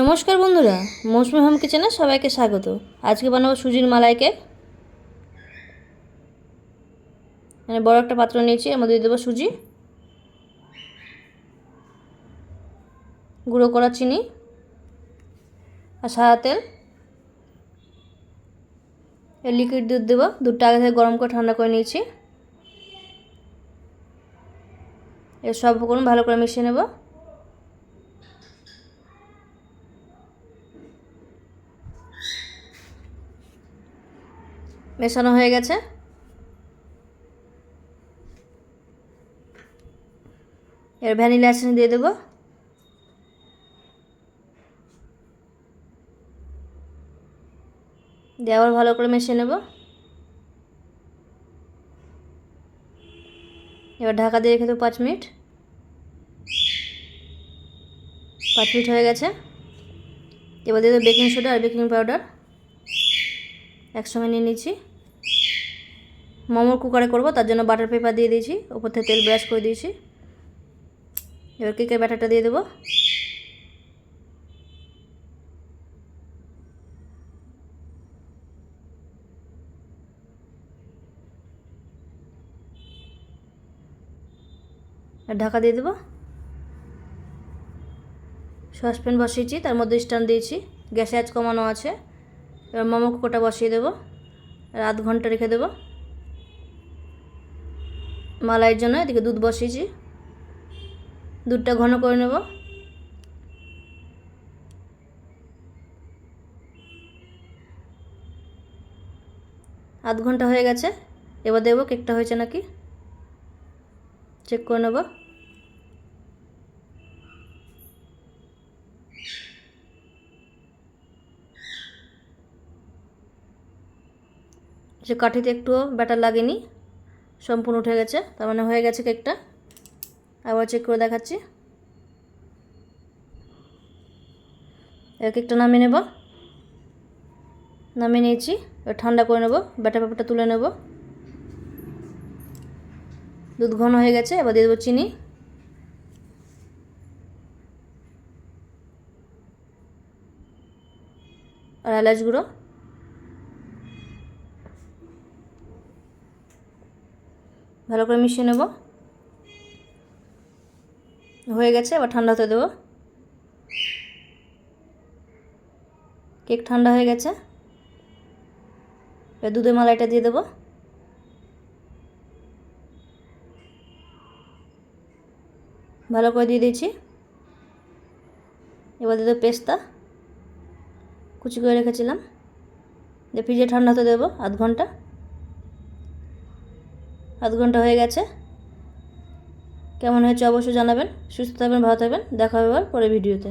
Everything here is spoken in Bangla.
নমস্কার বন্ধুরা, মৌসুমি হোম কিচেনে সবাইকে স্বাগত। আজকে বানাবো সুজির মালাই কেক মানে বড় একটা পাত্র নিয়েছি, এর মধ্যে দিয়ে দেবো সুজি। গুঁড়ো করা চিনি আর সাদা তেল। এর লিকুইড দুধ দেবো, দুধটা আগে থেকে গরম করে ঠান্ডা করে নিয়েছি। এর সব ভালো করে মিশিয়ে নেব। মেশানো হয়ে গেছে। এর ভ্যানিলা এসেন্স দিয়ে দেবো। দিয়ে আবার ভালো করে মিশিয়ে নেব। এবার ঢাকা দিয়ে রেখে দেবো পাঁচ মিনিট। পাঁচ মিনিট হয়ে গেছে। এবার দিয়ে দেবো বেকিং সোডা আর বেকিং পাউডার। একসঙ্গে নিয়ে নিচ্ছি। মোমোর কুকারে করব, তার জন্য বাটার পেপার দিয়ে দিয়েছি ওপর থেকে তেল ব্রাশ করে দিয়েছি। এবার কেকের ব্যাটারটা দিয়ে দেবো। আর ঢাকা দিয়ে দেবো। সসপ্যান বসিয়েছি, তার মধ্যে স্ট্যান্ড দিয়েছি। গ্যাসে আজ কমানো আছে। এবার মোমো কোকোটা বসিয়ে দেবো আধ ঘণ্টা রেখে দেবো। মালাইয়ের জন্য এদিকে দুধ বসিয়েছি। দুধটা ঘন করে নেব। আধ ঘণ্টা হয়ে গেছে, এবার দেবো কেকটা হয়েছে নাকি? চেক করে নেব। যে কাঠিতে একটুও ব্যাটার লাগেনি সম্পূর্ণ উঠে গেছে, তার মানে হয়ে গেছে কেকটা। আবার চেক করে দেখাচ্ছি। এবার কেকটা নামিয়ে নেব। নামিয়ে নিয়েছি, এবার ঠান্ডা করে নেব, ব্যাটার পেপারটা তুলে নেব। দুধ ঘন হয়ে গেছে, এবার দিয়ে দেবো চিনি। আর এলাচ গুঁড়ো। ভালো করে মিশিয়ে নেব। হয়ে গেছে, এবার ঠান্ডা হতে দেবো। কেক ঠান্ডা হয়ে গেছে। এবার দুধের মালাইটা দিয়ে দেবো। ভালো করে দিয়ে দিয়েছি। এবার দিয়ে দেবো পেস্তা। কুচি করে রেখেছিলাম। দিয়ে ফ্রিজে ঠান্ডা হতে দেবো আধ ঘণ্টা। আধ ঘণ্টা হয়ে গেছে। কেমন হয়েছে অবশ্যই জানাবেন। সুস্থ থাকবেন, ভালো থাকবেন। দেখা হবে পরে ভিডিওতে।